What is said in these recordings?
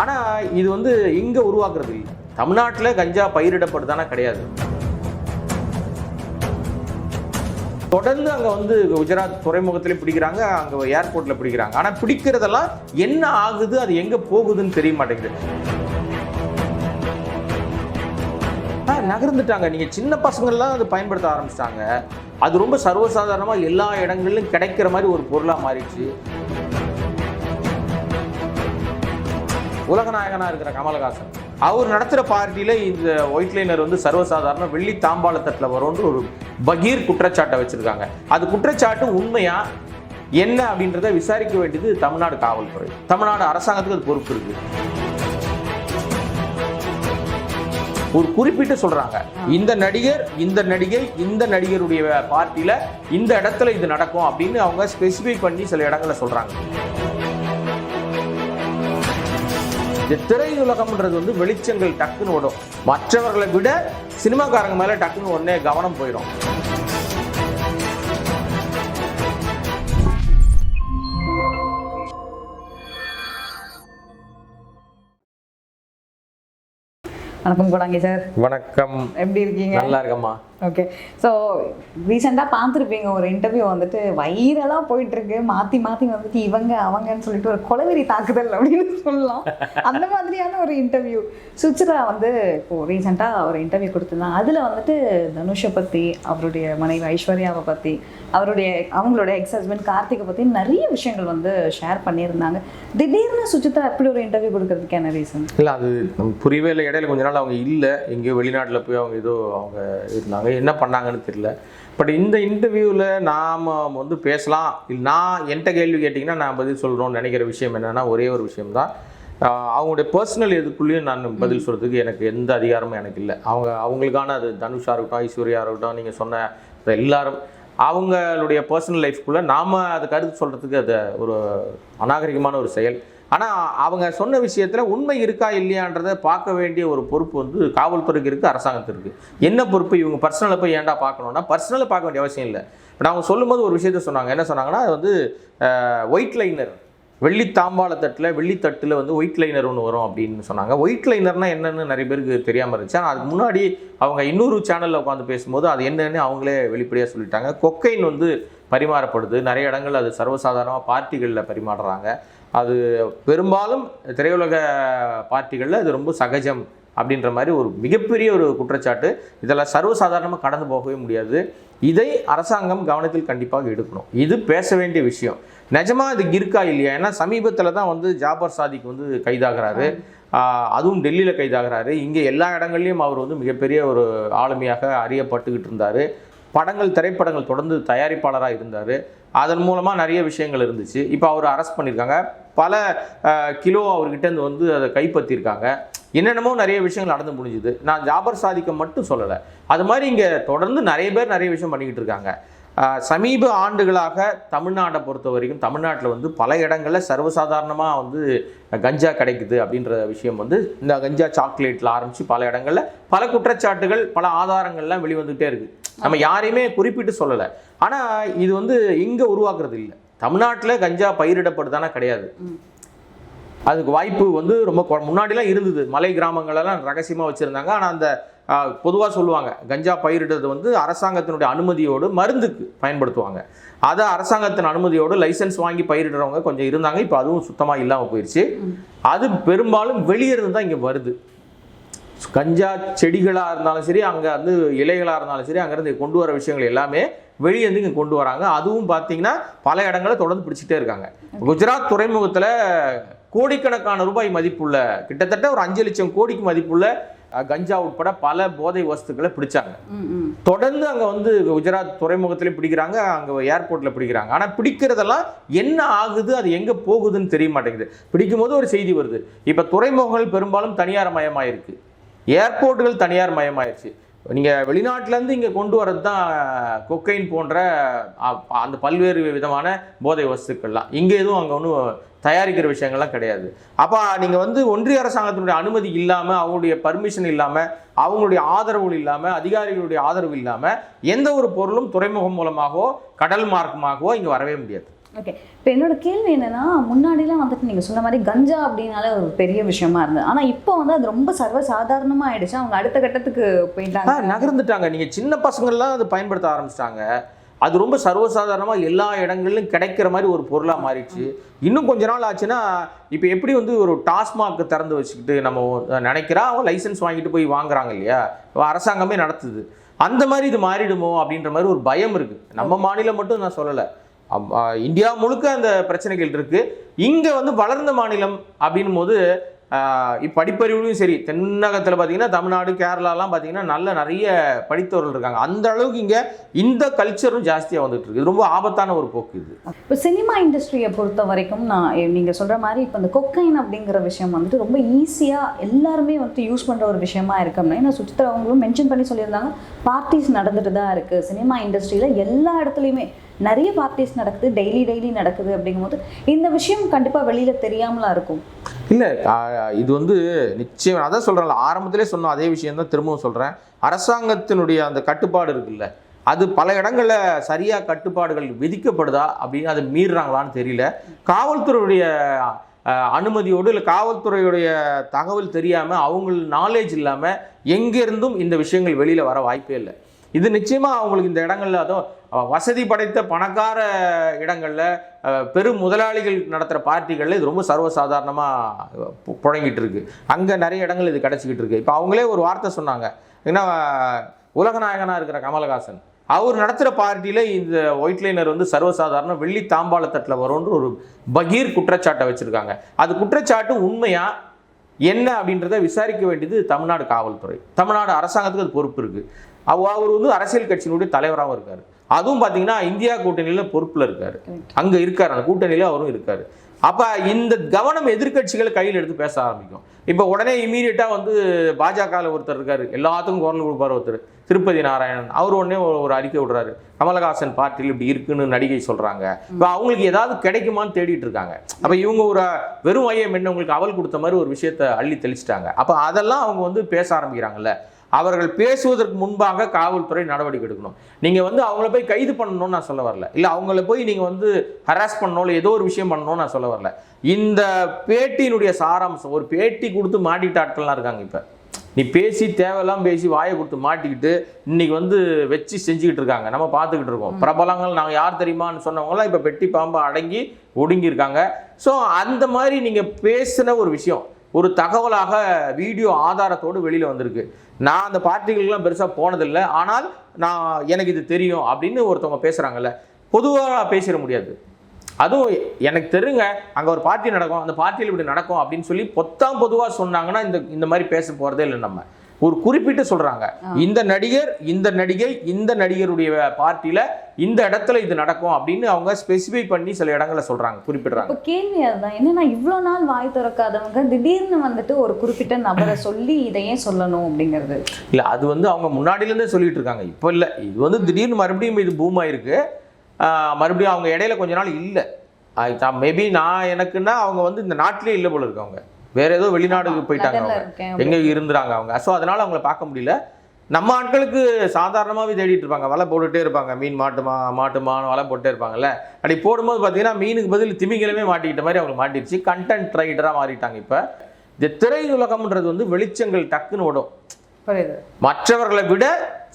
ஆனால் இது வந்து இங்கே உருவாக்குறது இல்லை. தமிழ்நாட்டில் கஞ்சா பயிரிடப்படுதானா கிடையாது. தொடர்ந்து அங்கே வந்து குஜராத் துறைமுகத்திலே பிடிக்கிறாங்க அங்கே ஏர்போர்ட்டில் பிடிக்கிறாங்க. ஆனால் பிடிக்கிறதெல்லாம் என்ன ஆகுது அது எங்கே போகுதுன்னு தெரிய மாட்டேங்குது. நகர்ந்துட்டாங்க. நீங்கள் சின்ன பசங்கள்லாம் அதை பயன்படுத்த ஆரம்பிச்சிட்டாங்க. அது ரொம்ப சர்வசாதாரணமாக எல்லா இடங்களிலும் கிடைக்கிற மாதிரி ஒரு பொருளாக மாறிடுச்சு. உலகநாயகனா இருக்கிற கமலஹாசன் அவர் நடத்துகிற பார்ட்டியில் இந்த ஒயிட் லைனர் வந்து சர்வசாதாரண வெள்ளி தாம்பாள தட்டில் வரும்னு ஒரு பகீர் குற்றச்சாட்டை வச்சிருக்காங்க. அது குற்றச்சாட்டு உண்மையா? என்ன அப்படின்றத விசாரிக்க வேண்டியது தமிழ்நாடு காவல்துறை. தமிழ்நாடு அரசாங்கத்துக்கு அது பொறுப்பு இருக்கு. ஒரு குறிப்பிட்டு சொல்றாங்க. இந்த நடிகர் இந்த நடிகை இந்த நடிகருடைய பார்ட்டியில இந்த இடத்துல இது நடக்கும் அப்படின்னு அவங்க ஸ்பெசிஃபை பண்ணி சில இடங்களில் சொல்றாங்க. இந்த திரையுலகம்ன்றது வந்து வெளிச்சங்கள் டக்குன்னு ஓடும். மற்றவர்களை விட சினிமாக்காரங்க மேல டக்குன்னு உடனே கவனம் போயிடும். வணக்கம் கோடாங்கி சார். வணக்கம். எப்படி இருக்கீங்க? நல்லா இருக்கம்மா. ஓகே ஸோ ரீசெண்டாக பார்த்துருப்பீங்க ஒரு இன்டர்வியூ வந்துட்டு வைரலாக போயிட்டுருக்கு. மாற்றி மாற்றி வந்துட்டு இவங்க அவங்கன்னு சொல்லிட்டு ஒரு கொலவெறி தாக்குதல் அப்படின்னு சொல்லலாம். அந்த மாதிரியான ஒரு இன்டர்வியூ சுச்சிரா வந்து இப்போது ரீசெண்டாக ஒரு இன்டர்வியூ கொடுத்துருந்தாங்க அதில் வந்துட்டு தனுஷை பற்றி அவருடைய மனைவி ஐஸ்வர்யாவை பற்றி அவருடைய அவங்களோட எக்ஸ் ஹஸ்பண்ட் கார்த்திகை பற்றி நிறைய விஷயங்கள் வந்து ஷேர் பண்ணியிருந்தாங்க. திடீர்னு சுச்சிதா எப்படி ஒரு இன்டர்வியூ கொடுக்கறதுக்கு என்ன ரீசன் இல்லை அது புரியவே இல்லை. இடையில கொஞ்ச நாள் அவங்க இல்லை. எங்கேயோ வெளிநாட்டில் போய் அவங்க ஏதோ அவங்க இருந்தாங்க. என்ன பண்ணாங்கன்னு தெரியல. பட் இந்த இன்டர்வியூவில் நாம் வந்து பேசலாம். நான் என்கிட்ட கேள்வி கேட்டிங்கன்னா நான் பதில் சொல்கிறோம்னு நினைக்கிற விஷயம் என்னென்னா ஒரே ஒரு விஷயம்தான். அவங்களுடைய பர்சனல் எதுக்குள்ளேயும் நான் பதில் சொல்கிறதுக்கு எனக்கு எந்த அதிகாரமும் எனக்கு இல்லை. அவங்க அவங்களுக்கான அது தனுஷாக இருக்கட்டும் ஐஸ்வர்யா இருக்கட்டும் நீங்கள் சொன்ன எல்லாரும் அவங்களுடைய பர்சனல் லைஃப்குள்ளே நாம் அது கருத்து சொல்கிறதுக்கு அது ஒரு அநாகரிகமான ஒரு செயல். ஆனால் அவங்க சொன்ன விஷயத்தில் உண்மை இருக்கா இல்லையான்றதை பார்க்க வேண்டிய ஒரு பொறுப்பு வந்து காவல்துறைக்கு இருக்குது அரசாங்கத்திற்கு என்ன பொறுப்பு? இவங்க பர்சனலை போய் ஏன்டா பார்க்கணும்னா பர்சனலை பார்க்க வேண்டிய அவசியம் இல்லை. இப்போ நான் அவங்க சொல்லும்போது ஒரு விஷயத்த சொன்னாங்க. என்ன சொன்னாங்கன்னா அது வந்து ஒயிட் லைனர் வெள்ளி தாம்பாள தட்டில் வெள்ளித்தட்டில் வந்து ஒயிட் லைனர் ஒன்று வரும் அப்படின்னு சொன்னாங்க. ஒயிட் லைனர்னால் என்னென்னு நிறைய பேருக்கு தெரியாமல் இருந்துச்சு. ஆனால் அதுக்கு முன்னாடி அவங்க இன்னொரு சேனலில் உட்காந்து பேசும்போது அது என்னென்னு அவங்களே வெளிப்படையாக சொல்லிட்டாங்க. கொக்கைன் வந்து பரிமாறப்படுது. நிறைய இடங்கள் அது சர்வசாதாரணமாக பார்ட்டிகளில் பரிமாறுறாங்க. அது பெரும்பாலும் திரையுலக பார்ட்டிகளில் அது ரொம்ப சகஜம் அப்படின்ற மாதிரி ஒரு மிகப்பெரிய ஒரு குற்றச்சாட்டு. இதெல்லாம் சர்வசாதாரணமாக கடந்து போகவே முடியாது. இதை அரசாங்கம் கவனத்தில் கண்டிப்பாக எடுக்கணும். இது பேச வேண்டிய விஷயம். நிஜமா இது இருக்கா இல்லையா? ஏன்னா சமீபத்தில் தான் வந்து ஜாபர் சாதிக் வந்து கைதாகிறாரு. அதுவும் டெல்லியில் கைதாகிறாரு. இங்கே எல்லா இடங்கள்லையும் அவர் வந்து மிகப்பெரிய ஒரு ஆளுமையாக அறியப்பட்டுக்கிட்டு இருந்தார். படங்கள் திரைப்படங்கள் தொடர்ந்து தயாரிப்பாளராக இருந்தார். அதன் மூலமாக நிறைய விஷயங்கள் இருந்துச்சு. இப்போ அவர் அரெஸ்ட் பண்ணியிருக்காங்க பல கிலோ அவர்கிட்ட இருந்து வந்து அதை கைப்பற்றியிருக்காங்க என்னென்னமோ நிறைய விஷயங்கள் நடந்து முடிஞ்சுது. நான் ஜாபர் சாதிக்க மட்டும் சொல்லலை. அது மாதிரி இங்கே தொடர்ந்து நிறைய பேர் நிறைய விஷயம் பண்ணிக்கிட்டு இருக்காங்க. சமீப ஆண்டுகளாக தமிழ்நாட்டை பொறுத்த வரைக்கும் தமிழ்நாட்டில் வந்து பல இடங்களில் சர்வசாதாரணமாக வந்து கஞ்சா கிடைக்குது அப்படின்ற விஷயம் வந்து இந்த கஞ்சா சாக்லேட்டில் ஆரம்பித்து பல இடங்களில் பல குற்றச்சாட்டுகள் பல ஆதாரங்கள்லாம் வெளிவந்துகிட்டே இருக்குது நம்ம யாரையுமே குறிப்பிட்டு சொல்லலை. ஆனால் இது வந்து இங்கே உருவாக்குறது இல்லை. தமிழ்நாட்டில் கஞ்சா பயிரிடப்படுதானா கிடையாது. அதுக்கு வாய்ப்பு வந்து ரொம்ப முன்னாடிலாம் இருந்தது. மலை கிராமங்களெல்லாம் ரகசியமாக வச்சுருந்தாங்க. ஆனால் அந்த பொதுவாக சொல்லுவாங்க கஞ்சா பயிரிடுறது வந்து அரசாங்கத்தினுடைய அனுமதியோடு மருந்துக்கு பயன்படுத்துவாங்க. அதை அரசாங்கத்தின் அனுமதியோடு லைசென்ஸ் வாங்கி பயிரிடுறவங்க கொஞ்சம் இருந்தாங்க இப்போ அதுவும் சுத்தமாக இல்லாமல் போயிடுச்சு அது பெரும்பாலும் வெளியே இருந்து தான் இங்கே வருது. கஞ்சா செடிகளாக இருந்தாலும் சரி அங்கே வந்து இலைகளாக இருந்தாலும் சரி அங்கேருந்து கொண்டு வர விஷயங்கள் எல்லாமே வெளியே இருந்து இங்கே கொண்டு வராங்க. அதுவும் பார்த்தீங்கன்னா பல இடங்களை தொடர்ந்து பிடிச்சிட்டே இருக்காங்க. குஜராத் துறைமுகத்தில் கோடிக்கணக்கான ரூபாய் மதிப்புள்ள கிட்டத்தட்ட ஒரு அஞ்சு லட்சம் கோடிக்கு மதிப்புள்ள கஞ்சா உட்பட பல போதை வஸ்துக்களை பிடிச்சாங்க. தொடர்ந்து அங்கே வந்து குஜராத் துறைமுகத்திலே பிடிக்கிறாங்க அங்கே ஏர்போர்ட்டில் பிடிக்கிறாங்க. ஆனால் பிடிக்கிறதெல்லாம் என்ன ஆகுது அது எங்கே போகுதுன்னு தெரிய மாட்டேங்குது. பிடிக்கும்போது ஒரு செய்தி வருது. இப்போ துறைமுகங்கள் பெரும்பாலும் தனியார் மயமாயிருக்கு. ஏர்போர்ட்டுகள் தனியார் மயமாயிருச்சு. நீங்கள் வெளிநாட்டிலேருந்து இங்கே கொண்டு வரது தான் கொக்கைன் போன்ற அந்த பல்வேறு விதமான போதை வஸ்துக்கள்லாம். இங்கே எதுவும் அங்கே ஒன்றும் தயாரிக்கிற விஷயங்கள்லாம் கிடையாது. அப்போ நீங்கள் வந்து ஒன்றிய அரசாங்கத்தினுடைய அனுமதி இல்லாமல் அவங்களுடைய பர்மிஷன் இல்லாமல் அவங்களுடைய ஆதரவு இல்லாமல் அதிகாரிகளுடைய ஆதரவு இல்லாமல் எந்த ஒரு பொருளும் துறைமுகம் மூலமாகவோ கடல் மார்க்கமாகவோ இங்கே வரவே முடியாது. ஓகே இப்போ என்னோட கேள்வி என்னன்னா முன்னாடிலாம் வந்துட்டு நீங்கள் சொன்ன மாதிரி கஞ்சா அப்படின்னாலே ஒரு பெரிய விஷயமா இருந்தது. ஆனால் இப்போ வந்து அது ரொம்ப சர்வ சாதாரணமாக ஆயிடுச்சு. அவங்க அடுத்த கட்டத்துக்கு போயிட்டாங்க. நகர்ந்துட்டாங்க. நீங்க சின்ன பசங்கள்லாம் அது பயன்படுத்த ஆரம்பிச்சிட்டாங்க. அது ரொம்ப சர்வசாதாரணமாக எல்லா இடங்களிலும் கிடைக்கிற மாதிரி ஒரு பொருளாக மாறிடுச்சு. இன்னும் கொஞ்ச நாள் ஆச்சுன்னா இப்போ எப்படி வந்து ஒரு டாஸ்மாக் திறந்து வச்சுக்கிட்டு நம்ம நினைக்கிறா அவங்க லைசன்ஸ் வாங்கிட்டு போய் வாங்குறாங்க இல்லையா? அரசாங்கமே நடத்துது. அந்த மாதிரி இது மாறிடுமோ அப்படின்ற மாதிரி ஒரு பயம் இருக்குது நம்ம மாநிலம் மட்டும் நான் சொல்லலை. இந்தியா முழுக்க அந்த பிரச்சனைகள் இருக்கு. இங்க வந்து வளர்ந்த மாநிலம் அப்படின்னும் போது படிப்பறிவுலையும் சரி தென்னகத்தில் பார்த்தீங்கன்னா தமிழ்நாடு கேரளாலாம் பார்த்தீங்கன்னா நல்ல நிறைய படித்தவர்கள் இருக்காங்க. அந்த அளவுக்கு இங்கே இந்த கல்ச்சரும் ஜாஸ்தியாக வந்துட்டு இருக்கு. ரொம்ப ஆபத்தான ஒரு போக்கு இது. இப்போ சினிமா இண்டஸ்ட்ரியை பொறுத்த வரைக்கும் நான் நீங்கள் சொல்கிற மாதிரி இப்போ இந்த கொக்கைன் அப்படிங்கிற விஷயம் வந்துட்டு ரொம்ப ஈஸியாக எல்லாருமே வந்துட்டு யூஸ் பண்ணுற ஒரு விஷயமா இருக்கு அப்படின்னா ஏன்னா சுச்சித்ரா அவங்களும் மென்ஷன் பண்ணி சொல்லியிருந்தாங்க பார்ட்டிஸ் நடந்துட்டு தான் இருக்குது சினிமா இண்டஸ்ட்ரியில் எல்லா இடத்துலையுமே நிறைய பார்ட்டிஸ் நடக்குது டெய்லி டெய்லி நடக்குது அப்படிங்கும்போது இந்த விஷயம் கண்டிப்பாக வெளியில் தெரியாமலாம் இருக்கும். இல்லை இது வந்து நிச்சயம் அதான் சொல்கிறேன்ல ஆரம்பத்திலே சொன்ன அதே விஷயம் தான் திரும்பவும் சொல்கிறேன் அரசாங்கத்தினுடைய அந்த கட்டுப்பாடு இருக்குல்ல அது பல இடங்களில் சரியாக கட்டுப்பாடுகள் விதிக்கப்படுதா அப்படின்னு அதை மீறுறாங்களான்னு தெரியல. காவல்துறையுடைய அனுமதியோடு இல்லை காவல்துறையுடைய தகவல் தெரியாமல் அவங்க நாலேஜ் இல்லாமல் எங்கேருந்தும் இந்த விஷயங்கள் வெளியில் வர வாய்ப்பே இல்லை. இது நிச்சயமாக அவங்களுக்கு இந்த இடங்களில் அதுவும் வசதி படைத்த பணக்கார இடங்களில் பெரும் முதலாளிகள் நடத்துகிற பார்ட்டிகளில் இது ரொம்ப சர்வசாதாரணமாக புழங்கிட்டு இருக்கு அங்கே நிறைய இடங்கள் இது கிடச்சிக்கிட்டு இருக்கு இப்போ அவங்களே ஒரு வார்த்தை சொன்னாங்க. ஏன்னா உலகநாயகனாக இருக்கிற கமலஹாசன் அவர் நடத்துகிற பார்ட்டியில் இந்த ஒயிட் லைனர் வந்து சர்வசாதாரண வெள்ளி தாம்பாளத்தட்டில் வரும்ன்ற ஒரு பகீர் குற்றச்சாட்டை வச்சுருக்காங்க. அது குற்றச்சாட்டு உண்மையாக என்ன அப்படின்றத விசாரிக்க வேண்டியது தமிழ்நாடு காவல்துறை. தமிழ்நாடு அரசாங்கத்துக்கு அது பொறுப்பு இருக்குது அவர் வந்து அரசியல் கட்சியினுடைய தலைவராகவும் இருக்கார். அதுவும் பார்த்தீங்கன்னா இந்தியா கூட்டணியில் பொறுப்பில் இருக்கார். அங்கே இருக்கார். அந்த கூட்டணியில் அவரும் இருக்கார். அப்போ இந்த கவனம் எதிர்க்கட்சிகள் கையில் எடுத்து பேச ஆரம்பிக்கும். இப்போ உடனே இமீடியட்டாக வந்து பாஜகவில் ஒருத்தர் இருக்கார். எல்லாத்துக்கும் குரல் கொடுப்பார் ஒருத்தர். திருப்பதி நாராயணன். அவர் உடனே ஒரு ஒரு அறிக்கை விடுறாரு. கமலஹாசன் பார்ட்டியில் இப்படி இருக்குன்னு நடிகை சொல்கிறாங்க இப்போ அவங்களுக்கு ஏதாவது கிடைக்குமான்னு தேடிட்டு இருக்காங்க. அப்போ இவங்க ஒரு வெறும் ஐயம் என்ன? உங்களுக்கு அவல் கொடுத்த மாதிரி ஒரு விஷயத்தை அள்ளி தெளிச்சிட்டாங்க. அப்போ அதெல்லாம் அவங்க வந்து பேச ஆரம்பிக்கிறாங்கல்ல. அவர்கள் பேசுவதற்கு முன்பாக காவல்துறை நடவடிக்கை எடுக்கணும். நீங்கள் வந்து அவங்கள போய் கைது பண்ணணும்னு நான் சொல்ல வரல. இல்லை அவங்கள போய் நீங்கள் வந்து ஹராஸ் பண்ணணும் இல்லை ஏதோ ஒரு விஷயம் பண்ணணும்னு நான் சொல்ல வரல. இந்த பேட்டியினுடைய சாராம்சம் ஒரு பேட்டி கொடுத்து மாட்டிக்கிட்ட ஆட்கள்லாம் இருக்காங்க இப்போ. நீ பேசி தேவையெல்லாம் பேசி வாயை கொடுத்து மாட்டிக்கிட்டு இன்னைக்கு வந்து வச்சு செஞ்சுக்கிட்டு இருக்காங்க. நம்ம பார்த்துக்கிட்டு இருக்கோம். பிரபலங்கள் நாங்கள் யார் தெரியுமான்னு சொன்னவங்களாம் இப்போ பெட்டி பாம்பு அடங்கி ஒடுங்கியிருக்காங்க ஸோ அந்த மாதிரி நீங்கள் பேசின ஒரு விஷயம் ஒரு தகவலாக வீடியோ ஆதாரத்தோடு வெளியில் வந்திருக்கு. நான் அந்த பார்ட்டிகளுக்கெல்லாம் பெருசாக போனதில்லை. ஆனால் நான் எனக்கு இது தெரியும் அப்படின்னு ஒருத்தவங்க பேசுகிறாங்கல்ல பொதுவாக பேசிட முடியாது. அதுவும் எனக்கு தெரியுங்க அங்கே ஒரு பார்ட்டி நடக்கும். அந்த பார்ட்டியில் இப்படி நடக்கும் அப்படின்னு சொல்லி பொத்தாம் பொதுவாக சொன்னாங்கன்னா இந்த இந்த மாதிரி பேச போகிறதே இல்லை நம்ம. ஒரு குறிப்பிட்டு சொல்கிறாங்க இந்த நடிகர் இந்த நடிகை இந்த நடிகருடைய பார்ட்டியில் இந்த இடத்துல இது நடக்கும் அப்படின்னு அவங்க ஸ்பெசிஃபை பண்ணி சில இடங்களை சொல்கிறாங்க குறிப்பிடுறாங்க. கேள்வி அதுதான். என்னன்னா இவ்வளோ நாள் வாய் திறக்காதவங்க திடீர்னு வந்துட்டு ஒரு குறிப்பிட்ட நபரை சொல்லி இதை ஏன் சொல்லணும் அப்படிங்கிறது. இல்லை அது வந்து அவங்க முன்னாடியிலேருந்தே சொல்லிட்டு இருக்காங்க. இப்போ இல்லை. இது வந்து திடீர்னு மறுபடியும் இது பூம் ஆயிருக்கு. மறுபடியும் அவங்க இடையில கொஞ்ச நாள் இல்லை. மேபி நான் எனக்குன்னா அவங்க வந்து இந்த நாட்டிலே இல்லை போல இருக்கு அவங்க. வேற ஏதோ வெளிநாடுக்கு போயிட்டாங்க அவங்க. எங்க இருந்துறாங்க அவங்க. ஸோ அதனால அவங்கள பார்க்க முடியல. நம்ம ஆட்களுக்கு சாதாரணமாகவே தேடிட்டு இருப்பாங்க. வலை போட்டுட்டே இருப்பாங்க. மீன் மாட்டுமா மாட்டுமான்னு வலை போட்டே இருப்பாங்கல்ல. அப்படி போடும்போது பார்த்தீங்கன்னா மீனுக்கு பதில் திமிங்கலமே மாட்டிக்கிட்ட மாதிரி அவங்க மாட்டிடுச்சு. கண்டென்ட் ரைடராக மாறிட்டாங்க இப்போ. இந்த திரையுலகம்ன்றது வந்து வெளிச்சங்கள் டக்குன்னு புரியுது. மற்றவர்களை விட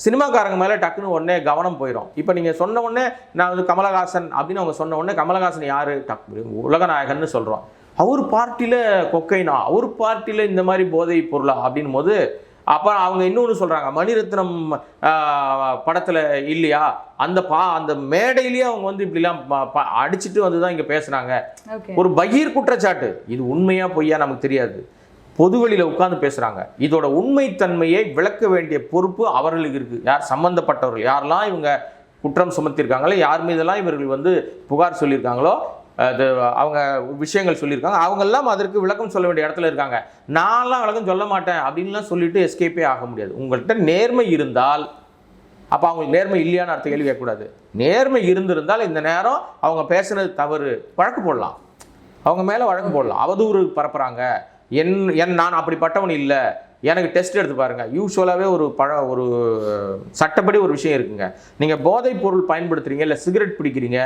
சினிமாக்காரங்க மேலே டக்குன்னு உடனே கவனம் போயிடும் இப்போ நீங்கள் சொன்ன உடனே நான் வந்து கமலஹாசன் அப்படின்னு அவங்க சொன்ன உடனே கமலஹாசன் யார்? டக்கு உலகநாயகன்னு சொல்கிறோம் அவர் பார்ட்டியில் கொக்கைனா அவர் பார்ட்டியில் இந்த மாதிரி போதை பொருளா அப்படின் போது அப்போ அவங்க இன்னொன்று சொல்கிறாங்க மணிரத்னம் படத்தில் இல்லையா? அந்த பா அந்த மேடையிலேயே அவங்க வந்து இப்படிலாம் அடிச்சிட்டு வந்து தான் இங்கே ஓகே. ஒரு பகீர் குற்றச்சாட்டு. இது உண்மையா பொய்யா நமக்கு தெரியாது. பொதுவெளியில் உட்கார்ந்து பேசுறாங்க. இதோட உண்மைத்தன்மையை விளக்க வேண்டிய பொறுப்பு அவர்களுக்கு இருக்கு. யார் சம்பந்தப்பட்டவர்கள்? யாரெல்லாம் இவங்க குற்றம் சுமத்திருக்காங்களோ யார் மீதெல்லாம் இவர்கள் வந்து புகார் சொல்லியிருக்காங்களோ அவங்க விஷயங்கள் சொல்லியிருக்காங்க. அவங்கெல்லாம் அதற்கு விளக்கம் சொல்ல வேண்டிய இடத்துல இருக்காங்க. நான்லாம் விளக்கம் சொல்ல மாட்டேன் அப்படின்லாம் சொல்லிட்டு எஸ்கேப்பே ஆக முடியாது. உங்கள்கிட்ட நேர்மை இருந்தால் அப்போ அவங்களுக்கு நேர்மை இல்லையான்னு அர்த்த கேள்வி கேட்கக்கூடாது. நேர்மை இருந்திருந்தால் இந்த நேரம் அவங்க பேசுனது தவறு. வழக்கு போடலாம். அவங்க மேலே வழக்கு போடலாம். அவதூறு பரப்புகிறாங்க என் என் நான் அப்படிப்பட்டவன் இல்லை. எனக்கு டெஸ்ட் எடுத்து பாருங்கள் யூஸ்வலாகவே ஒரு பழ ஒரு சட்டப்படி ஒரு விஷயம் இருக்குங்க. நீங்கள் போதைப் பொருள் பயன்படுத்துகிறீங்க இல்லை சிகரெட் பிடிக்கிறீங்க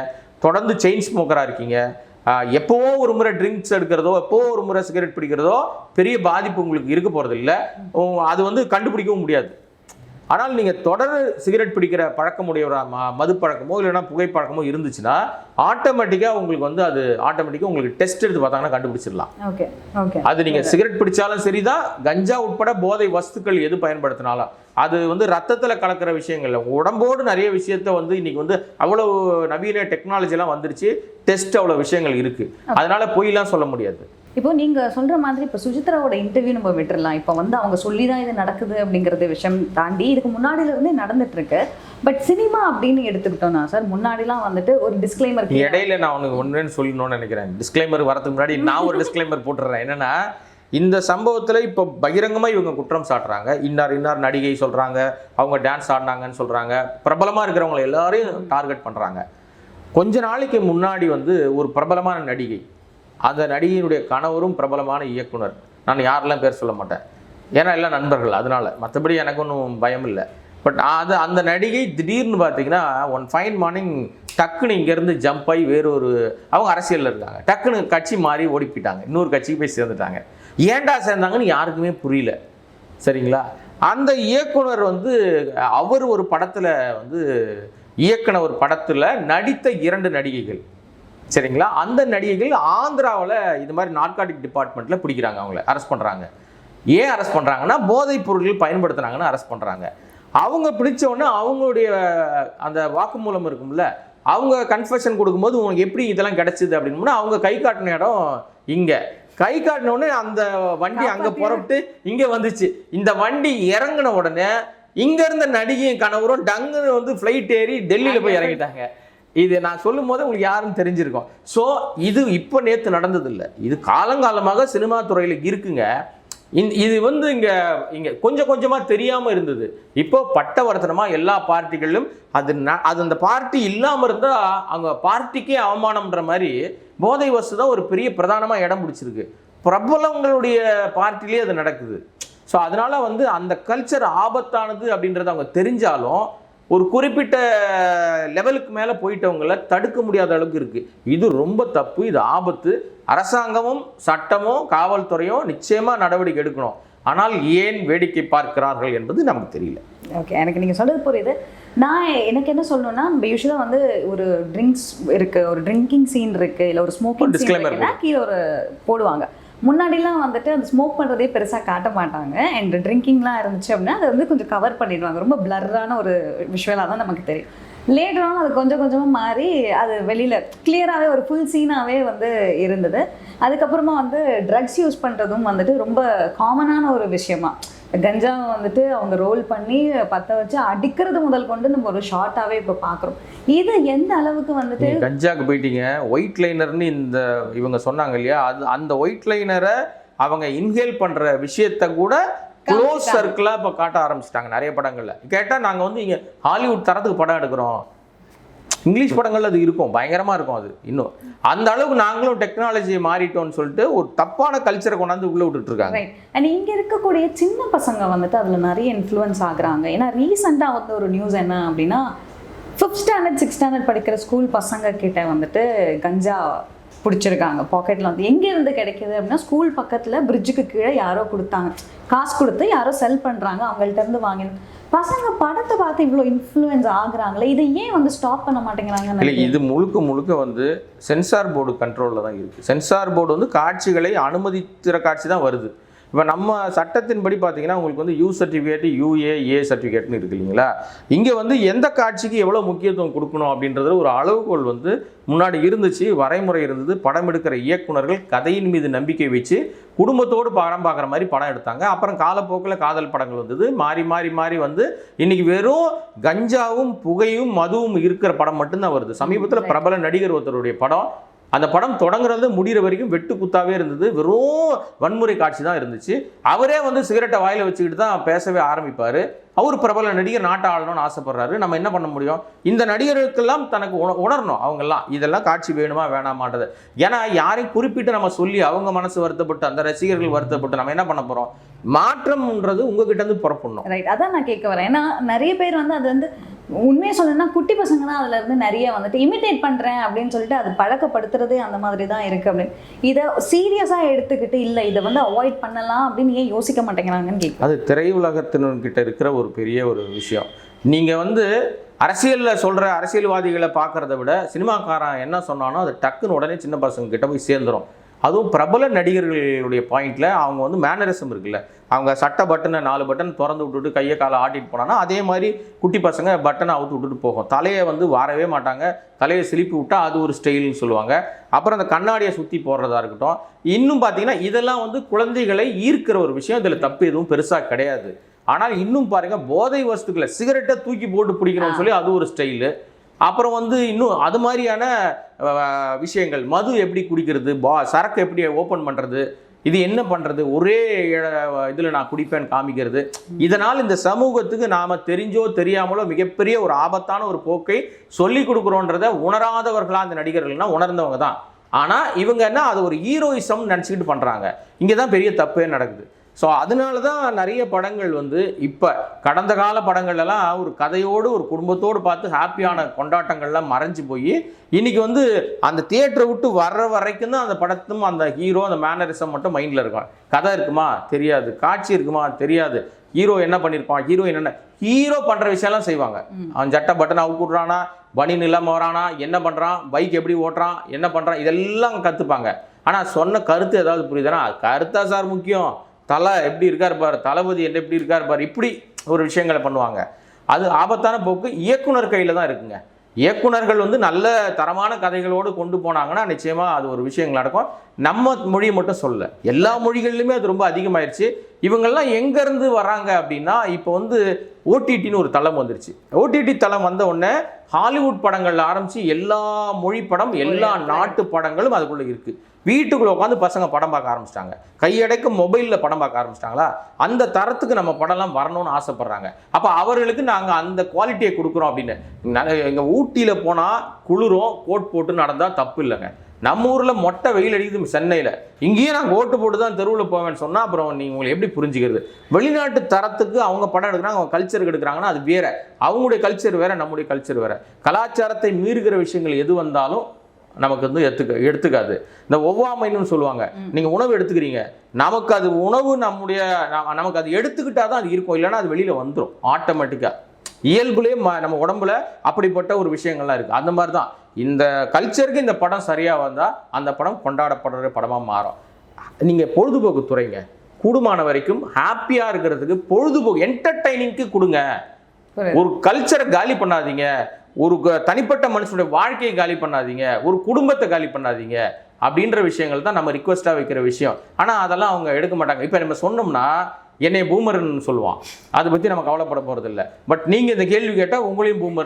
தொடர்ந்து செயின் ஸ்மோக்கராக இருக்கீங்க. எப்போவோ ஒரு முறை ட்ரிங்க்ஸ் எடுக்கிறதோ எப்போவோ ஒரு முறை சிகரெட் பிடிக்கிறதோ பெரிய பாதிப்பு உங்களுக்கு இருக்க போகிறது இல்லை அது வந்து கண்டுபிடிக்கவும் முடியாது. ஆனால் நீங்கள் தொடர் சிகரெட் பிடிக்கிற பழக்கமுடையவரா ம மது பழக்கமோ இல்லைன்னா புகைப்பழக்கமோ இருந்துச்சுன்னா ஆட்டோமேட்டிக்காக உங்களுக்கு வந்து அது ஆட்டோமேட்டிக்காக உங்களுக்கு டெஸ்ட் எடுத்து பார்த்தாங்கன்னா கண்டுபிடிச்சிடலாம். Okay okay. அது நீங்கள் சிகரெட் பிடிச்சாலும் சரிதான் கஞ்சா உட்பட போதை வஸ்துக்கள் எது பயன்படுத்தினாலும். அது வந்து ரத்தத்தில் கலக்கிற விஷயங்கள் உடம்போடு நிறைய விஷயத்த வந்து இன்னைக்கு வந்து அவ்வளவு நவீன டெக்னாலஜிலாம் வந்துருச்சு டெஸ்ட் அவ்வளோ விஷயங்கள் இருக்கு. அதனால பொய்லாம் சொல்ல முடியாது. இப்போ நீங்க சொல்ற மாதிரி இப்போ சுஜித்ராவோட இன்டர்வியூ நம்ம விட்டுறலாம். இப்போ வந்து அவங்க சொல்லி தான் இது நடக்குது அப்படிங்கறது விஷயம் தாண்டி இதுக்கு முன்னாடில இருந்தே நடந்துட்டு இருக்கு பட் சினிமா அப்படின்னு எடுத்துக்கிட்டோம்னா சார் முன்னாடிலாம் வந்துட்டு ஒரு டிஸ்க்ளைமர் இடையில நான் உனக்கு ஒன்றுன்னு சொல்லணும்னு நினைக்கிறேன். டிஸ்க்ளைமர் வரதுக்கு முன்னாடி நான் ஒரு டிஸ்க்ளைமர் போட்டுடுறேன் என்னன்னா இந்த சம்பவத்தில் இப்போ பகிரங்கமாக இவங்க குற்றம் சாட்டுறாங்க. இன்னார் இன்னார் நடிகை சொல்கிறாங்க அவங்க டான்ஸ் ஆடினாங்கன்னு சொல்கிறாங்க பிரபலமாக இருக்கிறவங்களை எல்லாரையும் டார்கெட் பண்ணுறாங்க கொஞ்ச நாளைக்கு முன்னாடி வந்து ஒரு பிரபலமான நடிகை அந்த நடிகையினுடைய கணவரும் பிரபலமான இயக்குனர். நான் யாரெல்லாம் பேர் சொல்ல மாட்டேன். ஏன்னா எல்லாம் நண்பர்கள் அதனால். மற்றபடி எனக்கு ஒன்றும் பயம் இல்லை. பட் அது அந்த நடிகை திடீர்னு பார்த்தீங்கன்னா ஒன் ஃபைன் மார்னிங் டக்குன்னு இங்கேருந்து ஜம்ப் ஆகி வேறொரு அவங்க அரசியலில் இருக்காங்க டக்குன்னு கட்சி மாறி ஓடி போயிட்டாங்க இன்னொரு கட்சிக்கு போய் சேர்ந்துட்டாங்க. ஏன்டா சேர்ந்தாங்கன்னு யாருக்குமே புரியல. சரிங்களா? அந்த இயக்குனர் வந்து அவர் ஒரு படத்தில் வந்து இயக்குன ஒரு படத்தில் நடித்த இரண்டு நடிகைகள். சரிங்களா? அந்த நடிகைகள் ஆந்திராவில் இது மாதிரி நார்காட்டிக் டிபார்ட்மெண்ட்டில் பிடிக்கிறாங்க அவங்கள. அரெஸ்ட் பண்ணுறாங்க ஏன் அரெஸ்ட் பண்ணுறாங்கன்னா போதைப் பொருட்கள் பயன்படுத்துனாங்கன்னு அரெஸ்ட் பண்ணுறாங்க அவங்க பிடிச்ச உடனே அவங்களுடைய அந்த வாக்குமூலம் இருக்கும்ல அவங்க கன்ஃபெஷன் கொடுக்கும்போது உனக்கு எப்படி இதெல்லாம் கிடைச்சிது அப்படின்னா அவங்க கை காட்டின இடம் இங்கே. கை காட்டின உடனே அந்த வண்டி அங்கே? புறப்பட்டு இங்கே வந்துச்சு. இந்த வண்டி இறங்கின உடனே இங்க இருந்த நடிகையும் கணவரும் டங்குன்னு வந்து ஃப்ளைட் ஏறி டெல்லியில் போய் இறங்கிட்டாங்க. இது நான் சொல்லும் போது உங்களுக்கு யாருன்னு தெரிஞ்சிருக்கும். ஸோ இது இப்போ நேற்று நடந்ததில்லை. இது காலங்காலமாக சினிமா துறையில் இருக்குங்க. இது வந்து இங்கே இங்கே கொஞ்சம் கொஞ்சமாக தெரியாமல் இருந்தது. இப்போ பட்டவர்த்தனமாக எல்லா பார்ட்டிகளிலும் அது ந அது அந்த பார்ட்டி இல்லாமல் இருந்தால் அவங்க பார்ட்டிக்கே அவமானம்ன்ற மாதிரி போதை வசதி தான் ஒரு பெரிய பிரதானமாக இடம் பிடிச்சிருக்கு. பிரபலங்களுடைய பார்ட்டிலேயே அது நடக்குது. ஸோ அதனால் வந்து அந்த கல்ச்சர் ஆபத்தானது அப்படின்றது அவங்க தெரிஞ்சாலும் ஒரு குறிப்பிட்ட லெவலுக்கு மேலே போயிட்டவங்கள தடுக்க முடியாத அளவுக்கு இருக்கு. இது ரொம்ப தப்பு. இது ஆபத்து. அரசாங்கமும் சட்டமும் காவல்துறையும் நிச்சயமா நடவடிக்கை எடுக்கணும். ஆனால் ஏன் வேடிக்கை பார்க்கிறார்கள் என்பது நமக்கு தெரியல. ஓகே எனக்கு நீங்கள் சொல்றது புரியுது. நான் எனக்கு என்ன சொல்லணும்னா நம்ம யூஸ்வலாக வந்து ஒரு ட்ரிங்க்ஸ் இருக்கு ஒரு ட்ரிங்கிங் சீன் இருக்கு இல்லை ஒரு ஸ்மோக்கிங் சீன் இருக்குன்னா கீழே ஒரு போடுவாங்க. முன்னாடிலாம் வந்துட்டு அந்த ஸ்மோக் பண்ணுறதே பெருசாக காட்ட மாட்டாங்க. அண்ட் ட்ரிங்கிங்லாம் இருந்துச்சு அப்படின்னா அதை வந்து கொஞ்சம் கவர் பண்ணிடுவாங்க. ரொம்ப பிளர்ரான ஒரு விஷுவலாக தான் நமக்கு தெரியும். லேட்டரான அது கொஞ்சம் கொஞ்சமாக மாறி அது வெளியில் கிளியராகவே ஒரு ஃபுல் சீனாகவே வந்து இருந்தது. அதுக்கப்புறமா வந்து ட்ரக்ஸ் யூஸ் பண்ணுறதும் வந்துட்டு ரொம்ப காமனான ஒரு விஷயமா. கஞ்சா வந்துட்டு அவங்க ரோல் பண்ணி பற்ற வச்சு அடிக்கிறது முதல் கொண்டு நம்ம ஒரு ஷார்ட்டாகவே இப்போ பார்க்குறோம் இது எந்த அளவுக்கு வந்துட்டு நீங்க கஞ்சாக்கு போயிட்டீங்க. ஒயிட் லைனர்னு இந்த இவங்க சொன்னாங்க இல்லையா? அது அந்த ஒயிட் லைனரை அவங்க இன்ஹேல் பண்ற விஷயத்த கூட க்ளோஸ். சர்க்கிளாக இப்போ காட்ட ஆரம்பிச்சிட்டாங்க நிறைய படங்கள்ல. கேட்டால் நாங்கள் வந்து இங்கே ஹாலிவுட் தரத்துக்கு படம் எடுக்கிறோம். இங்கிலீஷ் படங்கள் அது இருக்கும் பயங்கரமாக இருக்கும் அது. இன்னும் அந்த அளவுக்கு நாங்களும் டெக்னாலஜி மாறிட்டோம்னு சொல்லிட்டு ஒரு தப்பான கல்ச்சரை கொண்டாந்து உள்ளே விட்டுட்டு இருக்காங்க ரைட் அண்ட் இங்கே இருக்கக்கூடிய சின்ன பசங்க வந்துட்டு அதில் நிறைய இன்ஃப்ளூயன்ஸ் ஆகுறாங்க. ஏன்னா ரீசெண்டாக வந்து ஒரு நியூஸ் என்ன அப்படின்னா ஃபிஃப்த் ஸ்டாண்டர்ட் சிக்ஸ் ஸ்டாண்டர்ட் படிக்கிற ஸ்கூல் பசங்க கிட்ட வந்துட்டு கஞ்சா பிடிச்சிருக்காங்க. பாக்கெட்டில் வந்து எங்கேருந்து கிடைக்கிது அப்படின்னா ஸ்கூல் பக்கத்தில் பிரிட்ஜுக்கு கீழே யாரோ கொடுத்தாங்க. காசு கொடுத்து யாரோ செல் பண்ணுறாங்க அவங்கள்ட்ட இருந்து வாங்கினு பசங்க படத்தை பார்த்து இவ்வளோ இன்ஃப்ளூயன்ஸ் ஆகுறாங்களே? இதை ஏன் வந்து ஸ்டாப் பண்ண மாட்டேங்கிறாங்கன்னு இல்லை இது முழுக்க முழுக்க வந்து சென்சார் போர்டு கண்ட்ரோலில் தான் இருக்குது சென்சார் போர்டு வந்து காட்சிகளை அனுமதிக்கிற காட்சி தான் வருது. இப்போ நம்ம சட்டத்தின்படி பார்த்தீங்கன்னா உங்களுக்கு வந்து யூ சர்டிஃபிகேட் யூஏ ஏ சர்டிஃபிகேட்னு இருக்கு இல்லைங்களா? இங்கே வந்து எந்த காட்சிக்கு எவ்வளோ முக்கியத்துவம் கொடுக்கணும் அப்படின்றதுல ஒரு அளவுகோல் வந்து முன்னாடி இருந்துச்சு வரைமுறை இருந்தது படம் எடுக்கிற இயக்குனர்கள் கதையின் மீது நம்பிக்கை வச்சு குடும்பத்தோடு படம் பார்க்குற மாதிரி படம் எடுத்தாங்க. அப்புறம் காலப்போக்கில் காதல் படங்கள் வந்தது. மாறி மாறி மாறி வந்து இன்னைக்கு வெறும் கஞ்சாவும் புகையும் மதுவும் இருக்கிற படம் மட்டும்தான் வருது. சமீபத்தில் பிரபல நடிகர் ஒருத்தருடைய படம் அந்த படம் தொடங்குறது முடிகிற வரைக்கும் வெட்டு குத்தாவே இருந்தது. வெறும் வன்முறை காட்சி தான் இருந்துச்சு. அவரே வந்து சிகரெட்டை வாயில் வச்சுக்கிட்டு தான் பேசவே ஆரம்பிப்பார். அவர் பிரபல நடிகர் நாட்டை ஆளணும்னு ஆசைப்படுறாரு. நம்ம என்ன பண்ண முடியும்? இந்த நடிகர்களுக்கெல்லாம் தனக்கு உண உணரணும் அவங்கெல்லாம். இதெல்லாம் காட்சி வேணுமா வேணாமான்றது. ஏன்னா யாரையும் குறிப்பிட்டு நம்ம சொல்லி அவங்க மனசு வருத்தப்பட்டு அந்த ரசிகர்கள் வருத்தப்பட்டு நம்ம என்ன பண்ண போகிறோம் மாற்றம்ன்றது உங்ககிட்ட இருந்து புறப்படணும். ரைட் அதான் நான் கேட்க வரேன். ஏன்னா நிறைய பேர் வந்து அது வந்து உண்மையை சொல்லணும்னா குட்டி பசங்க தான் இருந்து நிறைய வந்துட்டு இமிட்டேட் பண்ணுறேன் அப்படின்னு சொல்லிட்டு அது பழக்கப்படுத்துறதே அந்த மாதிரி தான் இருக்குது அப்படின்னு. இதை சீரியஸாக எடுத்துக்கிட்டு இல்லை இதை வந்து அவாய்ட் பண்ணலாம் அப்படின்னு ஏன் யோசிக்க மாட்டேங்கிறாங்கன்னு கேட்கும் அது திரையுலகத்தினர்கிட்ட இருக்கிற ஒரு பெரிய ஒரு விஷயம். நீங்கள் வந்து அரசியலில் சொல்கிற அரசியல்வாதிகளை பார்க்குறத விட சினிமாக்காரன் என்ன சொன்னானோ அது டக்குன்னு உடனே சின்ன பசங்க கிட்ட போய் சேர்ந்துரும். அதுவும் பிரபல நடிகர்களுடைய பாயிண்டில் அவங்க வந்து மேனரிசம் இருக்குல்ல. அவங்க சட்டை பட்டனை நாலு பட்டன் திறந்து விட்டுட்டு கையை காலை ஆட்டிட்டு போனான்னா அதே மாதிரி குட்டி பசங்க பட்டனை அவுத்து விட்டுட்டு போகும். தலையை வந்து வாரவே மாட்டாங்க. தலையை சிலிப்பி விட்டா அது ஒரு ஸ்டைல்னு சொல்லுவாங்க. அப்புறம் அந்த கண்ணாடியை சுற்றி போடுறதா இருக்கட்டும். இன்னும் பார்த்தீங்கன்னா இதெல்லாம் வந்து குழந்தைகளை ஈர்க்கிற ஒரு விஷயம். இதில் தப்பு எதுவும் பெருசாக கிடையாது. ஆனால் இன்னும் பாருங்க போதை வஸ்துக்களை சிகரெட்டை தூக்கி போட்டு பிடிக்கணும்னு சொல்லி அது ஒரு ஸ்டைலு அப்புறம் வந்து இன்னும் அது மாதிரியான விஷயங்கள். மது எப்படி குடிக்கிறது? பா சரக்கு எப்படி ஓப்பன் பண்ணுறது இது என்ன பண்ணுறது ஒரே இதில் நான் குடிப்பேன் காமிக்கிறது. இதனால் இந்த சமூகத்துக்கு நாம் தெரிஞ்சோ தெரியாமலோ மிகப்பெரிய ஒரு ஆபத்தான ஒரு போக்கை சொல்லி கொடுக்குறோன்றத உணராதவர்களாக அந்த நடிகர்கள்னா உணர்ந்தவங்க தான். ஆனால் இவங்க என்ன அது ஒரு ஹீரோயிசம் நினச்சிக்கிட்டு பண்ணுறாங்க இங்கே தான் பெரிய தப்பே நடக்குது. ஸோ அதனால தான் நிறைய படங்கள் வந்து இப்போ கடந்த கால படங்கள் எல்லாம் ஒரு கதையோடு ஒரு குடும்பத்தோடு பார்த்து ஹாப்பியான கொண்டாட்டங்கள்லாம் மறைஞ்சு போய் இன்னைக்கு வந்து அந்த தியேட்டரை விட்டு வர்ற வரைக்கும் தான் அந்த படத்தும் அந்த ஹீரோ அந்த மேனரிசம் மட்டும் மைண்டில் இருக்கும். கதை இருக்குமா? தெரியாது. காட்சி இருக்குமா? தெரியாது. ஹீரோ என்ன பண்ணியிருப்பான் ஹீரோ என்னென்ன? ஹீரோ பண்ணுற விஷயம்லாம் செய்வாங்க. அவன் சட்டை பட்டன் அவுக்கு விட்றானா பனின் இல்லாமல் வரானா என்ன பண்ணுறான் பைக் எப்படி ஓட்டுறான் என்ன பண்ணுறான் இதெல்லாம் கற்றுப்பாங்க ஆனால் சொன்ன கருத்து ஏதாவது புரியுதுன்னா கருத்தா சார் முக்கியம். தலை எப்படி இருக்கார் பார் தளபதி என்ன எப்படி இருக்கார் பார் இப்படி ஒரு விஷயங்களை பண்ணுவாங்க. அது ஆபத்தான போக்கு. இயக்குனர் கையில் தான் இருக்குங்க. இயக்குனர்கள் வந்து நல்ல தரமான கதைகளோடு கொண்டு போனாங்கன்னா நிச்சயமாக அது ஒரு விஷயங்கள் நடக்கும். நம்ம மொழியை மட்டும் சொல்ல எல்லா மொழிகள்லையுமே அது ரொம்ப அதிகமாயிருச்சு. இவங்கெல்லாம் எங்கேருந்து வராங்க அப்படின்னா இப்போ வந்து ஓடிடின்னு ஒரு தளம் வந்துருச்சு. ஓடிடி தளம் வந்த உடனே ஹாலிவுட் படங்கள்ல ஆரம்பிச்சு எல்லா மொழி படம் எல்லா நாட்டு படங்களும் அதுக்குள்ள இருக்கு. வீட்டுக்குள்ளே உட்காந்து பசங்க படம் பார்க்க ஆரம்பிச்சிட்டாங்க. கையடைக்க மொபைலில் படம் பார்க்க ஆரம்பிச்சிட்டாங்களா? அந்த தரத்துக்கு நம்ம படம்லாம் வரணும்னு ஆசைப்பட்றாங்க. அப்போ அவர்களுக்கு நாங்கள் அந்த குவாலிட்டியை கொடுக்குறோம் அப்படின்னு. எங்கள் ஊட்டியில் போனால் குளிரும் கோட் போட்டு நடந்தால் தப்பு இல்லைங்க. நம்ம ஊரில் மொட்டை வெயில் அடிக்குது சென்னையில். இங்கேயே நான் ஓட்டு போட்டு தான் தெருவில் போவேன்னு சொன்னால் அப்புறம் நீங்கள் உங்களை எப்படி புரிஞ்சுக்கிறது? வெளிநாட்டு தரத்துக்கு அவங்க படம் எடுக்கிறாங்க அவங்க கல்ச்சருக்கு எடுக்கிறாங்கன்னா அது வேறு. அவங்களுடைய கல்ச்சர் வேறு நம்முடைய கல்ச்சர் வேறு. கலாச்சாரத்தை மீறுகிற விஷயங்கள் எது வந்தாலும் நமக்கு வந்து எடுத்துக்க எடுத்துக்காது. இந்த ஒவ்வாமைன்னு சொல்லுவாங்க. நீங்க உணவு எடுத்துக்கிறீங்க. நமக்கு அது உணவு நம்முடைய நமக்கு அது எடுத்துக்கிட்டா தான் அது இருக்கும். இல்லைன்னா அது வெளியில வந்துடும் ஆட்டோமேட்டிக்கா இயல்புலேயே நம்ம உடம்புல அப்படிப்பட்ட ஒரு விஷயங்கள்லாம் இருக்கு. அந்த மாதிரி தான் இந்த கல்ச்சருக்கு இந்த படம் சரியா வந்தா அந்த படம் கொண்டாடப்படுற படமா மாறும். நீங்க பொழுதுபோக்கு துறைங்க. கூடுமான வரைக்கும் ஹாப்பியா இருக்கிறதுக்கு பொழுதுபோக்கு என்டர்டைனிங்க்கு கொடுங்க. ஒரு கல்ச்சரை காலி பண்ணாதீங்க. ஒரு தனிப்பட்ட மனுஷனுடைய வாழ்க்கையை காலி பண்ணாதீங்க ஒரு குடும்பத்தை காலி பண்ணாதீங்க அப்படின்ற விஷயங்கள் தான் நம்ம ரிக்வஸ்ட்டாக வைக்கிற விஷயம். ஆனால் அதெல்லாம் அவங்க எடுக்க மாட்டாங்க. இப்போ நம்ம சொன்னோம்னா என்னை பூமர்னு சொல்லுவான். அதை பற்றி நம்ம கவலைப்பட போகிறதில்ல பட் நீங்கள் இந்த கேள்வி கேட்டால் உங்களையும்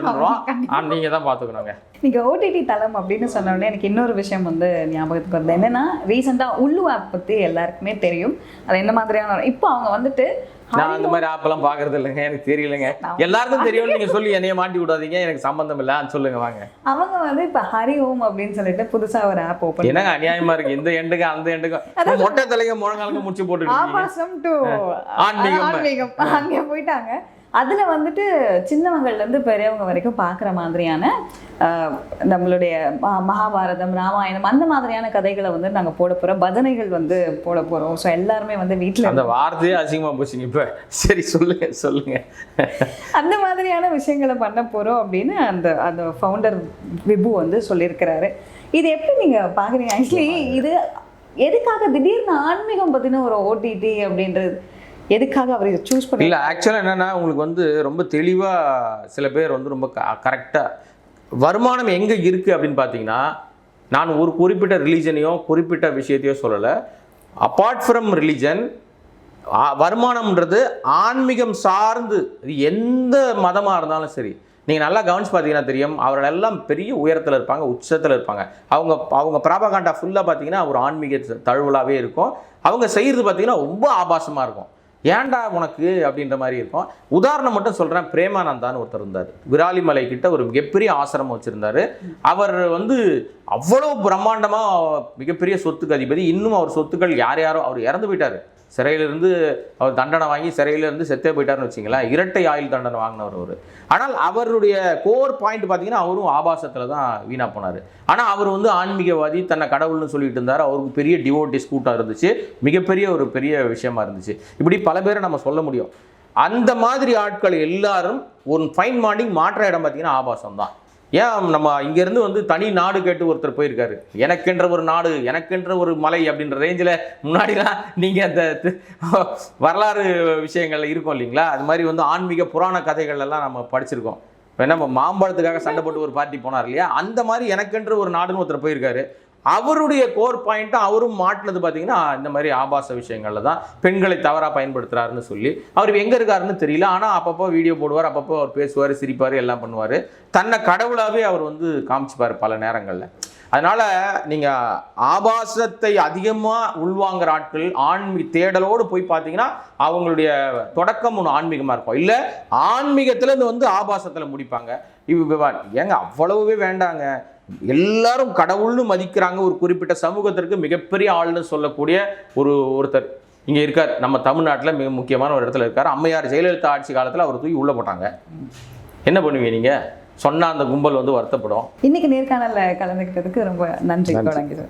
ஆனால் நீங்கள் தான் பார்த்துக்கணுங்க நீங்க ஓடிடி தளம் அப்படின்னு சொன்ன உடனே எனக்கு இன்னொரு விஷயம் வந்து ஞாபகத்துக்கு வருது. என்னன்னா ரீசெண்டா உள்ளு ஆப் பத்தி எல்லாருக்குமே தெரியும். அது என்ன மாதிரியான இப்போ அவங்க வந்துட்டு நான் அந்த மாதிரி ஆப்பெல்லாம் பார்க்கறது இல்லைங்க எனக்கு தெரியலங்க. எல்லாருக்கும் தெரியும் நீங்கள் சொல்லி என்னைய மாட்டி விடாதீங்க எனக்கு சம்மந்தம் இல்லை. சொல்லுங்க வாங்க. அவங்க வந்து இப்ப ஹரி ஓம் அப்படின்னு சொல்லிட்டு புதுசா ஒரு ஆப் ஓபன் என்னங்க அநியாயமா இருக்கு? இந்த எண்டுக்கு அந்த எண்டுக்கு மொட்டை தலைங்க முழங்காலுக்கு முடிச்சு போட்டு ஆபாசம் டு ஆன்மீகம். ஆன்மீகம். அங்கே போயிட்டாங்க. அதுல வந்துட்டு சின்னவங்கள்ல இருந்து பெரியவங்க வரைக்கும் பார்க்குற மாதிரியான நம்மளுடைய மகாபாரதம் ராமாயணம் அந்த மாதிரியான கதைகளை வந்து நாங்க போட போறோம். பஜனைகள் வந்து போட போறோம். ஸோ எல்லாருமே வந்து வீட்டுல அந்த வார்த்தையே அசிங்கமா போச்சுங்க. இப்ப சரி சொல்லுங்க சொல்லுங்க. அந்த மாதிரியான விஷயங்களை பண்ண போறோம் அப்படின்னு அந்த அந்த ஃபவுண்டர் விபு வந்து சொல்லியிருக்கிறாரு. இது எப்படி நீங்க பாக்குறீங்க? ஆக்சுவலி இது எதுக்காக திடீர்னு ஆன்மீகம் பத்தின ஒரு ஓடிடி அப்படின்றது எதுக்காக அவர் இதை சூஸ் பண்ண இல்லை ஆக்சுவலாக என்னென்னா உங்களுக்கு வந்து ரொம்ப தெளிவாக சில பேர் வந்து ரொம்ப கரெக்டாக வருமானம் எங்கே இருக்குது அப்படின்னு பார்த்தீங்கன்னா நான் ஒரு குறிப்பிட்ட ரிலீஜனையோ குறிப்பிட்ட விஷயத்தையோ சொல்லலை. அப்பார்ட் ஃப்ரம் ரிலீஜன் வருமானம்ன்றது ஆன்மீகம் சார்ந்து எந்த மதமாக இருந்தாலும் சரி. நீங்கள் நல்லா கவனிச்சு பார்த்தீங்கன்னா தெரியும் அவர்கள் எல்லாம் பெரிய உயரத்தில் இருப்பாங்க உச்சத்தில் இருப்பாங்க. அவங்க அவங்க பிராபகாண்டா ஃபுல்லாக பார்த்தீங்கன்னா ஒரு ஆன்மீக தழுவலாகவே இருக்கும். அவங்க செய்கிறது பார்த்தீங்கன்னா ரொம்ப ஆபாசமாக இருக்கும். ஏன்டா உனக்கு அப்படின்ற மாதிரி இருக்கும். உதாரணம் மட்டும் சொல்கிறேன் பிரேமானந்தான்னு ஒருத்தர் இருந்தார். விராலிமலை கிட்ட ஒரு மிகப்பெரிய ஆசிரமம் வச்சுருந்தாரு. அவர் வந்து அவ்வளோ பிரம்மாண்டமாக மிகப்பெரிய சொத்துக்கு அதிபதி. இன்னும் அவர் சொத்துக்கள் யார் யாரோ அவர் இறந்து போயிட்டார். சிறையிலிருந்து அவர் தண்டனை வாங்கி சிறையிலிருந்து செத்தே போயிட்டாருன்னு வச்சிங்களேன். இரட்டை ஆயுள் தண்டனை வாங்கினவர் அவர். ஆனால் அவருடைய கோர் பாயிண்ட் பார்த்தீங்கன்னா அவரும் ஆபாசத்தில் தான் வீணாக போனார். ஆனால் அவர் வந்து ஆன்மீகவாதி தன்னை கடவுள்னு சொல்லிட்டு இருந்தார். அவருக்கு பெரிய டிவோட்டிஸ் கூட்டம் இருந்துச்சு. மிகப்பெரிய ஒரு பெரிய விஷயமா இருந்துச்சு. இப்படி பல பேரை நம்ம சொல்ல முடியும். அந்த மாதிரி ஆட்கள் எல்லாரும் ஒரு ஃபைன் மார்னிங் மாற்ற இடம் பார்த்தீங்கன்னா ஆபாசம் தான் ஏன் நம்ம இங்கேருந்து வந்து தனி நாடு கேட்டு ஒருத்தர் போயிருக்காரு? எனக்கென்ற ஒரு நாடு எனக்கென்ற ஒரு மலை அப்படின்ற ரேஞ்சில் முன்னாடிலாம் நீங்கள் அந்த வரலாறு விஷயங்கள்ல இருக்கும் இல்லைங்களா? அது மாதிரி வந்து ஆன்மீக புராண கதைகள்லாம் நம்ம படிச்சிருக்கோம். இப்போ நம்ம மாம்பழத்துக்காக சண்டை போட்டு ஒரு பார்ட்டி போனார் இல்லையா? அந்த மாதிரி எனக்கென்று ஒரு நாடுன்னு ஒருத்தர் போயிருக்காரு. அவருடைய கோர் பாயிண்ட்டும் அவரும் மாட்டினது பார்த்தீங்கன்னா இந்த மாதிரி ஆபாச விஷயங்களில் தான் பெண்களை தவறாக பயன்படுத்துகிறாருன்னு சொல்லி அவர் எங்கே இருக்காருன்னு தெரியல. ஆனால் அப்பப்போ வீடியோ போடுவார் அப்பப்போ அவர் பேசுவார் சிரிப்பார் எல்லாம் பண்ணுவார். தன்னை கடவுளாகவே அவர் வந்து காமிச்சுப்பார் பல நேரங்களில். அதனால் நீங்கள் ஆபாசத்தை அதிகமாக உள்வாங்கிற ஆட்கள் ஆன்மீக தேடலோடு போய் பார்த்தீங்கன்னா அவங்களுடைய தொடக்கம் ஒன்று ஆன்மீகமாக இருக்கும். இல்லை ஆன்மீகத்துல இருந்து வந்து ஆபாசத்தில் முடிப்பாங்க. இவ ஏங்க அவ்வளவுவே வேண்டாங்க. எல்லாரும் கடவுள்னு மதிக்கிறாங்க ஒரு குறிப்பிட்ட சமூகத்திற்கு மிகப்பெரிய ஆள்னு சொல்லக்கூடிய ஒரு ஒருத்தர். இங்க இருக்கார். நம்ம தமிழ்நாட்டுல மிக முக்கியமான ஒரு இடத்துல இருக்கார். அம்மையார் ஜெயலலிதா ஆட்சி காலத்துல அவர் தூக்கி உள்ள போட்டாங்க. என்ன பண்ணுவீங்க நீங்க? சொன்னா அந்த கும்பல் வந்து வருத்தப்படும். இன்னைக்கு நேர்காணல்ல கலந்துக்கிட்டதுக்கு ரொம்ப நன்றி சார்.